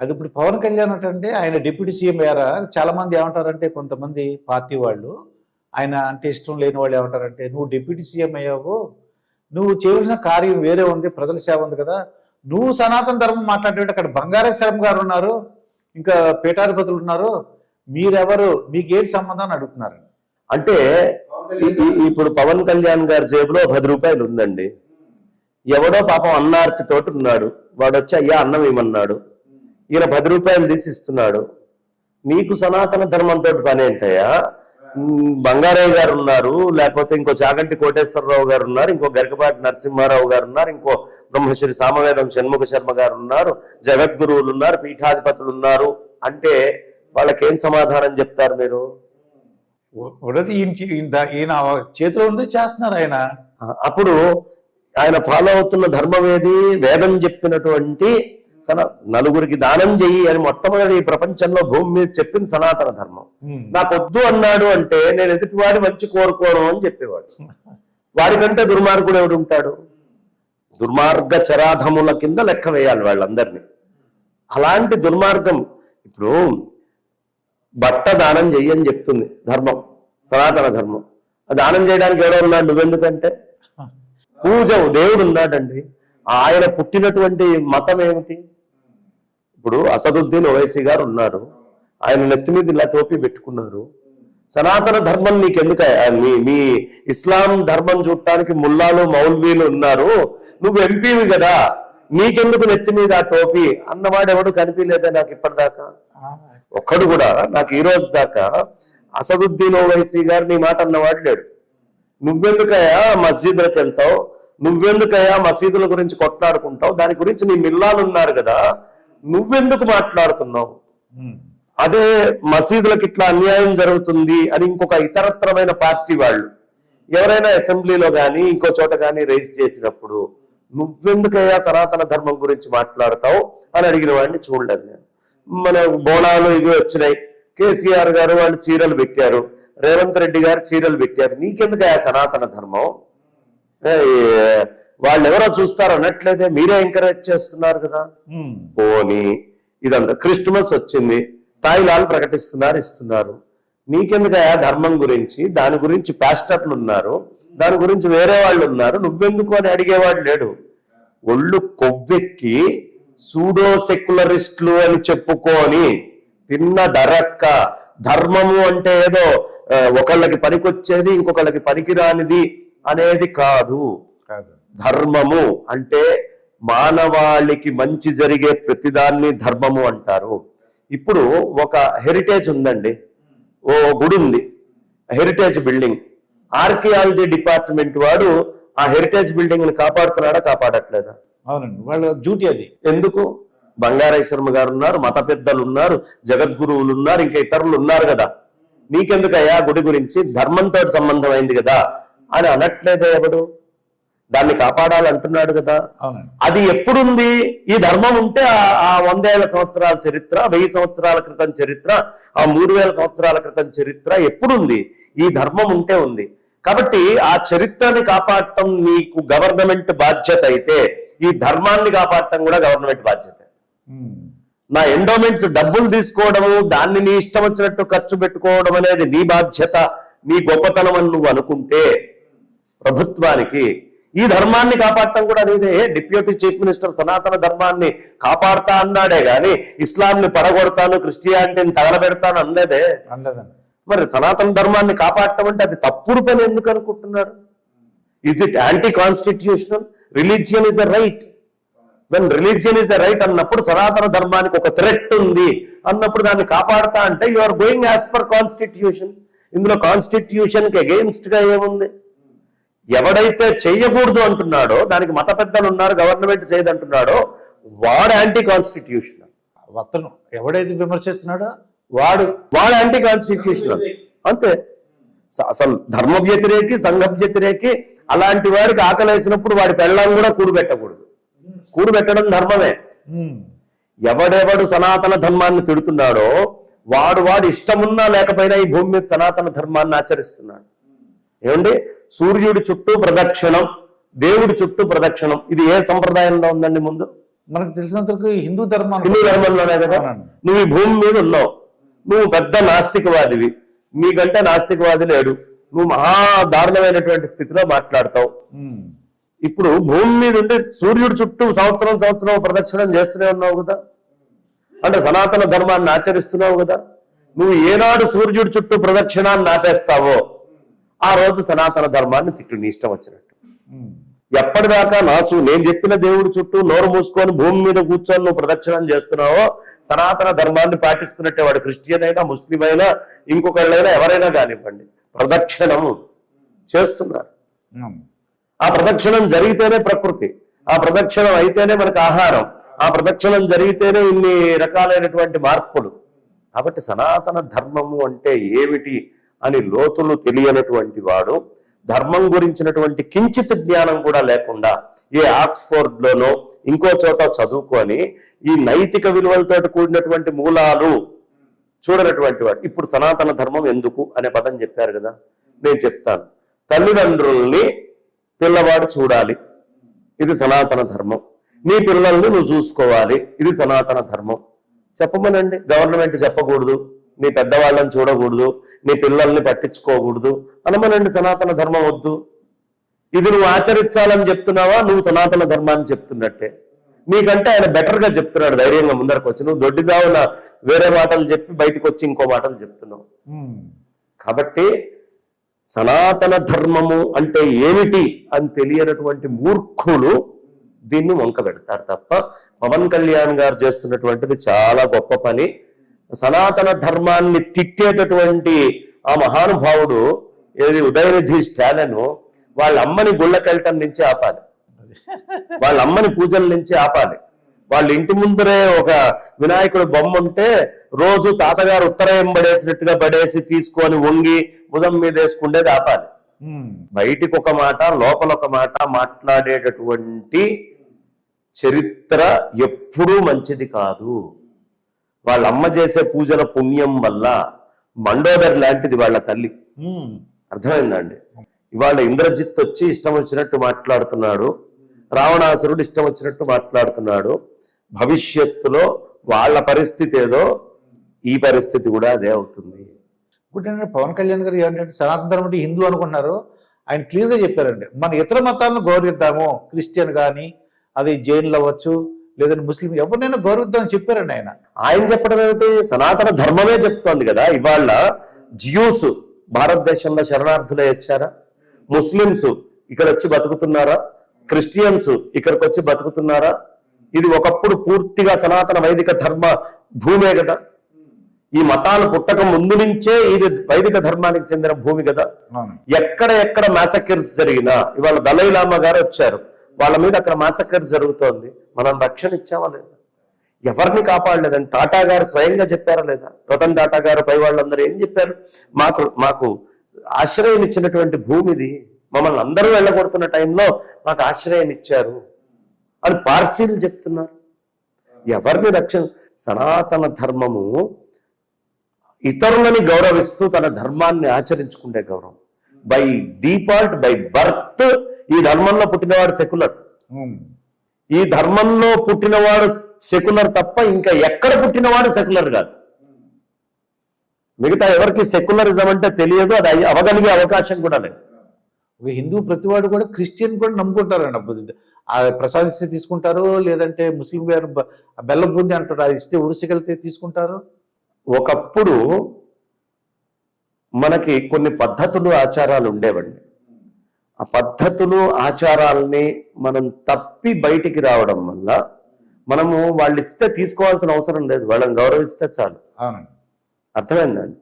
అది ఇప్పుడు పవన్ కళ్యాణ్ అంటే ఆయన డిప్యూటీ సీఎం అయ్యారా చాలా మంది ఏమంటారంటే కొంతమంది పార్టీ వాళ్ళు ఆయన అంటే ఇష్టం లేని వాళ్ళు ఏమంటారంటే నువ్వు డిప్యూటీ సీఎం అయ్యావు నువ్వు చేయవలసిన కార్యం వేరే ఉంది ప్రజల సేవ ఉంది కదా నువ్వు సనాతన ధర్మం మాట్లాడేటప్పుడు అక్కడ బంగారేశ్వరం గారు ఉన్నారు ఇంకా పీఠాధిపతులు ఉన్నారు మీరెవరు మీకేం సంబంధం అని అడుగుతున్నారు. అంటే ఇప్పుడు పవన్ కళ్యాణ్ గారి జేబులో పది రూపాయలు ఉందండి. ఎవడో పాపం అన్నార్తి తోటి ఉన్నాడు. వాడు వచ్చి అయ్యా అన్నం ఇమ్మన్నాడు ఈయన పది రూపాయలు తీసి ఇస్తున్నాడు. నీకు సనాతన ధర్మంతో పని ఏంటయ్యా? బంగారయ్య గారు ఉన్నారు లేకపోతే ఇంకో చాగంటి కోటేశ్వరరావు గారు ఉన్నారు ఇంకో గరికపాటి నరసింహారావు గారు ఉన్నారు ఇంకో బ్రహ్మశ్రీ సామవేదం షణ్ముఖ శర్మ గారు ఉన్నారు జగద్గురువులు ఉన్నారు పీఠాధిపతులు ఉన్నారు. అంటే వాళ్ళకేం సమాధానం చెప్తారు మీరు? ఈయన చేతిలో ఉంది చేస్తున్నారు ఆయన. అప్పుడు ఆయన ఫాలో అవుతున్న ధర్మం ఏది? వేదం చెప్పినటువంటి సన నలుగురికి దానం చెయ్యి అని మొట్టమొదటి ఈ ప్రపంచంలో భూమి మీద చెప్పింది సనాతన ధర్మం. ఉమ్. నాకు వద్దు అన్నాడు అంటే నేను ఎదుటివాడి మంచి కోరుకోను అని చెప్పేవాడు. వాడికంటే దుర్మార్గుడు ఎవడు ఉంటాడు? దుర్మార్గ చరాధముల కింద లెక్క వేయాలి వాళ్ళందరినీ. అలాంటి దుర్మార్గం ఇప్పుడు బట్ట దానం చెయ్యని చెప్తుంది ధర్మం సనాతన ధర్మం. దానం చేయడానికి ఎవడో ఉన్నాడు నువ్వెందుకంటే? పూజ దేవుడు ఉన్నాడండి. ఆయన పుట్టినటువంటి మతం ఏమిటి? ఇప్పుడు అసదుద్దీన్ ఓవైసీ గారు ఉన్నారు. ఆయన నెత్తి మీద ఇలా టోపీ పెట్టుకున్నారు. సనాతన ధర్మం నీకెందుకు? మీ మీ ఇస్లాం ధర్మం చూడటానికి ముల్లాలు మౌల్వీలు ఉన్నారు. నువ్వు ఎంపీవి కదా. నీకెందుకు నెత్తి మీద ఆ టోపీ? అన్నవాడు ఎవడు కనిపించలేదే నాకు ఇప్పటిదాకా. ఒక్కడు కూడా నాకు ఈ రోజు దాకా అసదుద్దీన్ ఓవైసీ గారు నీ మాట అన్నవాడు లేడు. నువ్వెందుకయ్యా మస్జిద్లకు వెళ్తావు? నువ్వెందుకయ్యా మసీదుల గురించి కొట్లాడుకుంటావు? దాని గురించి నీ మిల్లాలు ఉన్నారు కదా. నువ్వెందుకు మాట్లాడుతున్నావు. అదే మసీదులకు ఇట్లా అన్యాయం జరుగుతుంది అని ఇంకొక ఇతరత్రమైన పార్టీ వాళ్ళు ఎవరైనా అసెంబ్లీలో కానీ ఇంకో చోట కానీ రైజ్ చేసినప్పుడు నువ్వెందుకయ్యా సనాతన ధర్మం గురించి మాట్లాడతావు అని అడిగిన వాడిని చూడలేదు నేను. మన బోనాలు ఇవి వచ్చినాయి. కేసీఆర్ గారు వాళ్ళు చీరలు పెట్టారు. రేవంత్ రెడ్డి గారు చీరలు పెట్టారు. నీకెందుకయ్యా సనాతన ధర్మం? వాళ్ళు ఎవరో చూస్తారు అన్నట్లయితే మీరే ఎంకరేజ్ చేస్తున్నారు కదా. పోని ఇదంతా క్రిస్టమస్ వచ్చింది తాయిలాలు ప్రకటిస్తున్నారు ఇస్తున్నారు. నీకెందుకయా ధర్మం గురించి? దాని గురించి పాస్టర్లు ఉన్నారు దాని గురించి వేరే వాళ్ళు ఉన్నారు నువ్వెందుకు అని అడిగేవాడు లేడు. ఒళ్ళు కొవ్వెక్కి సూడో సెక్యులరిస్టులు అని చెప్పుకొని తిన్న దరక్క ధర్మము అంటే ఏదో ఒకళ్ళకి పనికొచ్చేది ఇంకొకళ్ళకి పనికిరానిది అనేది కాదు. కాదు. ధర్మము అంటే మానవాళికి మంచి జరిగే ప్రతిదాన్ని ధర్మము అంటారు. ఇప్పుడు ఒక హెరిటేజ్ ఉందండి. ఓ గుడి ఉంది. హెరిటేజ్ బిల్డింగ్ ఆర్కియాలజీ డిపార్ట్మెంట్ వాడు ఆ హెరిటేజ్ బిల్డింగ్ని కాపాడుతున్నాడా కాపాడట్లేదా? అవునండి. వాళ్ళ డ్యూటీ అది. ఎందుకు? బంగారేశ్వరమ్మ గారు ఉన్నారు మత పెద్దలు ఉన్నారు జగద్గురువులు ఉన్నారు ఇంకా ఇతరులు ఉన్నారు కదా. నీకెందుకయ్యా గుడి గురించి? ధర్మంతో సంబంధమైంది కదా అని అనట్లేదే ఎవడు? దాన్ని కాపాడాలంటున్నాడు కదా. అవునండి. అది ఎప్పుడుంది? ఈ ధర్మం ఉంటే ఆ- వందేళ్ళ సంవత్సరాల చరిత్ర వెయ్యి సంవత్సరాల క్రితం చరిత్ర ఆ మూడు వేల సంవత్సరాల క్రితం చరిత్ర ఎప్పుడుంది? ఈ ధర్మం ఉంటే ఉంది. కాబట్టి ఆ చరిత్రని కాపాడటం నీకు గవర్నమెంట్ బాధ్యత అయితే ఈ ధర్మాన్ని కాపాడటం కూడా గవర్నమెంట్ బాధ్యత. నా ఎండోమెంట్స్ డబ్బులు తీసుకోవడము దాన్ని నీ ఇష్టం వచ్చినట్టు ఖర్చు పెట్టుకోవడం అనేది నీ బాధ్యత నీ గొప్పతనం అని నువ్వు అనుకుంటే ప్రభుత్వానికి ఈ ధర్మాన్ని కాపాడటం కూడా నీదే. డిప్యూటీ చీఫ్ మినిస్టర్ సనాతన ధర్మాన్ని కాపాడుతా అన్నాడే గాని ఇస్లాంని పడగొడతాను క్రిస్టియానిటీని తగలబెడతాను అనలేదే. అనలేదండి. మరి సనాతన ధర్మాన్ని కాపాడటం అంటే అది తప్పుడు పని ఎందుకు అనుకుంటున్నారు? Is it anti constitutional religion is a right when religion is a right అన్నప్పుడు సనాతన ధర్మానికి ఒక థ్రెట్ ఉంది. అన్నప్పుడు దాన్ని కాపాడతా అంటే you are going as per constitution ఇందులో కాన్స్టిట్యూషన్కి అగెయిన్స్ట్గా ఏముంది? ఎవడైతే చెయ్యకూడదు అంటున్నాడో దానికి మత పెద్దలు ఉన్నారు గవర్నమెంట్ చేయదంటున్నాడో వాడు యాంటీ కాన్స్టిట్యూషనల్ అతను ఎవడైతే విమర్శిస్తున్నాడో వాడు వాడు యాంటీ కాన్స్టిట్యూషనల్ అంతే అసలు ధర్మ వ్యతిరేకి సంఘ వ్యతిరేకి అలాంటి వాడికి ఆకలేసినప్పుడు వాడి పెళ్ళాన్ని కూడా కూడబెట్టకూడదు కూడబెట్టడం ధర్మమే. ఎవడెవడు సనాతన ధర్మాన్ని తిడుతున్నాడో వాడు వాడు ఇష్టమున్నా లేకపోయినా ఈ భూమి మీద సనాతన ధర్మాన్ని ఆచరిస్తున్నాడు. ఏమండి? సూర్యుడి చుట్టూ ప్రదక్షిణం దేవుడి చుట్టూ ప్రదక్షిణం. ఇది ఏ సంప్రదాయంలో ఉందండి ముందు? మనకు తెలిసినంతవరకు హిందూ ధర్మం హిందూ ధర్మంలోనే కదా. నువ్వు ఈ భూమి మీద ఉన్నావు. నువ్వు పెద్ద నాస్తికవాదివి. నీకంటే నాస్తికవాది లేడు. నువ్వు మహా దారుణమైనటువంటి స్థితిలో మాట్లాడతావు. ఇప్పుడు భూమి మీద ఉండి సూర్యుడు చుట్టూ సంవత్సరం సంవత్సరం ప్రదక్షిణం చేస్తూనే ఉన్నావు కదా? అంటే సనాతన ధర్మాన్ని ఆచరిస్తున్నావు కదా? నువ్వు ఏనాడు సూర్యుడి చుట్టూ ప్రదక్షిణాన్ని ఆపేస్తావో? ఆ రోజు సనాతన ధర్మాన్ని తిట్టు నీ ఇష్టం వచ్చినట్టు. ఎప్పటిదాకా నాసు నేను చెప్పిన దేవుడి చుట్టూ నోరు మూసుకొని భూమి మీద కూర్చొని నువ్వు ప్రదక్షిణం చేస్తున్నావో సనాతన ధర్మాన్ని పాటిస్తున్నట్టే వాడు క్రిస్టియన్ అయినా ముస్లిం అయినా ఇంకొకళ్ళైనా ఎవరైనా కానివ్వండి ప్రదక్షిణం చేస్తున్నారు. ఆ ప్రదక్షిణం జరిగితేనే ప్రకృతి ఆ ప్రదక్షిణం అయితేనే మనకు ఆహారం ఆ ప్రదక్షిణం జరిగితేనే ఇన్ని రకాలైనటువంటి మార్పులు కాబట్టి సనాతన ధర్మము అంటే ఏమిటి అని లోతులు తెలియనటువంటి వాడు ధర్మం గురించినటువంటి కించిత్ జ్ఞానం కూడా లేకుండా ఏ ఆక్స్ఫోర్డ్లోనో ఇంకో చోట చదువుకొని ఈ నైతిక విలువలతో కూడినటువంటి మూలాలు చూడనటువంటి వాడు. ఇప్పుడు సనాతన ధర్మం ఎందుకు అనే పదం చెప్పారు కదా నేను చెప్తాను. తల్లిదండ్రుల్ని పిల్లవాడు చూడాలి. ఇది సనాతన ధర్మం. నీ పిల్లల్ని నువ్వు చూసుకోవాలి. ఇది సనాతన ధర్మం. చెప్పమనండి. గవర్నమెంట్ చెప్పకూడదు. నీ పెద్దవాళ్ళని చూడకూడదు నీ పిల్లల్ని పట్టించుకోకూడదు అనమనండి సనాతన ధర్మం వద్దు. ఇది నువ్వు ఆచరించాలని చెప్తున్నావా నువ్వు సనాతన ధర్మాన్ని చెప్తున్నట్టే. నీకంటే ఆయన బెటర్గా చెప్తున్నాడు ధైర్యంగా ముందరకు వచ్చి. నువ్వు దొడ్డిదావున వేరే మాటలు చెప్పి బయటకు వచ్చి ఇంకో మాటలు చెప్తున్నావు. కాబట్టి సనాతన ధర్మము అంటే ఏమిటి అని తెలియనటువంటి మూర్ఖులు దీన్ని వంక పెడతారు తప్ప పవన్ కళ్యాణ్ గారు చేస్తున్నటువంటిది చాలా గొప్ప పని. సనాతన ధర్మాన్ని తిట్టేటటువంటి ఆ మహానుభావుడు ఏది ఉదయనిధి స్టాలిన్ వాళ్ళ అమ్మని గుళ్ళకెళ్ళటం నుంచి ఆపాలి. వాళ్ళ అమ్మని పూజల నుంచి ఆపాలి. వాళ్ళ ఇంటి ముందరే ఒక వినాయకుడు బొమ్మ ఉంటే రోజు తాతగారు ఉత్తరాయం పడేసినట్టుగా పడేసి తీసుకొని వంగి బుధం మీద వేసుకుండేది ఆపాలి. బయటికి ఒక మాట లోపల ఒక మాట మాట్లాడేటటువంటి చరిత్ర ఎప్పుడూ మంచిది కాదు. వాళ్ళ అమ్మ చేసే పూజల పుణ్యం వల్ల మండోదరి లాంటిది వాళ్ళ తల్లి. అర్థమైందండి? ఇవాళ ఇంద్రజిత్ వచ్చి ఇష్టం వచ్చినట్టు మాట్లాడుతున్నాడు. రావణాసురుడు ఇష్టం వచ్చినట్టు మాట్లాడుతున్నాడు. భవిష్యత్తులో వాళ్ళ పరిస్థితి ఏదో ఈ పరిస్థితి కూడా అదే అవుతుంది. ఇంకోటి ఏంటంటే పవన్ కళ్యాణ్ గారు ఏంటంటే సనాతన ధర్మం అంటే హిందూ అనుకుంటున్నారు ఆయన క్లియర్గా చెప్పారండి. మన ఇతర మతాలను గౌరవిద్దాము. క్రిస్టియన్ కానీ అది జైన్లు అవ్వచ్చు లేదంటే ముస్లిం ఎవరినైనా గౌరవిద్దామని చెప్పారండి ఆయన. ఆయన చెప్పడం ఏమిటి? సనాతన ధర్మమే చెప్తోంది కదా. ఇవాళ జియూస్ భారతదేశంలో శరణార్థులే వచ్చారా? ముస్లిమ్స్ ఇక్కడ వచ్చి బతుకుతున్నారా? క్రిస్టియన్స్ ఇక్కడికి వచ్చి బతుకుతున్నారా? ఇది ఒకప్పుడు పూర్తిగా సనాతన వైదిక ధర్మ భూమే కదా. ఈ మతాలు పుట్టక ముందు నుంచే ఇది వైదిక ధర్మానికి చెందిన భూమి కదా. ఎక్కడ ఎక్కడ మ్యాసకర్స్ జరిగినా ఇవాళ దలై లామా గారు వచ్చారు. వాళ్ళ మీద అక్కడ మాసకర్ జరుగుతోంది. మనం రక్షణ ఇచ్చామా లేదా? ఎవరిని కాపాడలేదని టాటా గారు స్వయంగా చెప్పారా లేదా? రతన్ టాటా గారు పై వాళ్ళందరూ ఏం చెప్పారు? మాకు మాకు ఆశ్రయం ఇచ్చినటువంటి భూమిది మమ్మల్ని అందరూ వెళ్ళగొడుతున్న టైంలో మాకు ఆశ్రయం ఇచ్చారు అని పార్సీలు చెప్తున్నారు. ఎవరిని రక్షణ సనాతన ధర్మము ఇతరులని గౌరవిస్తూ తన ధర్మాన్ని ఆచరించుకుంటే గౌరవం. బై డిఫాల్ట్ బై బర్త్ ఈ ధర్మంలో పుట్టినవాడు సెక్యులర్. ఈ ధర్మంలో పుట్టినవాడు సెక్యులర్ తప్ప ఇంకా ఎక్కడ పుట్టినవాడు సెక్యులర్ కాదు. మిగతా ఎవరికి సెక్యులరిజం అంటే తెలియదు అది అవగలిగే అవకాశం కూడా లేదు. ఒక హిందూ ప్రతివాడు కూడా క్రిస్టియన్ కూడా నమ్ముకుంటారండి ప్రసాదం ఇస్తే తీసుకుంటారు లేదంటే ముస్లిం గారు బెల్లం బూంది అంటారు అది ఇస్తే ఉరిసికెళ్తే తీసుకుంటారు? ఒకప్పుడు మనకి కొన్ని పద్ధతులు ఆచారాలు ఉండేవండి. ఆ పద్ధతులు ఆచారాలని మనం తప్పి బయటికి రావడం వల్ల మనము వాళ్ళు ఇస్తే తీసుకోవాల్సిన అవసరం లేదు. వాళ్ళని గౌరవిస్తే చాలు. అర్థమైందండి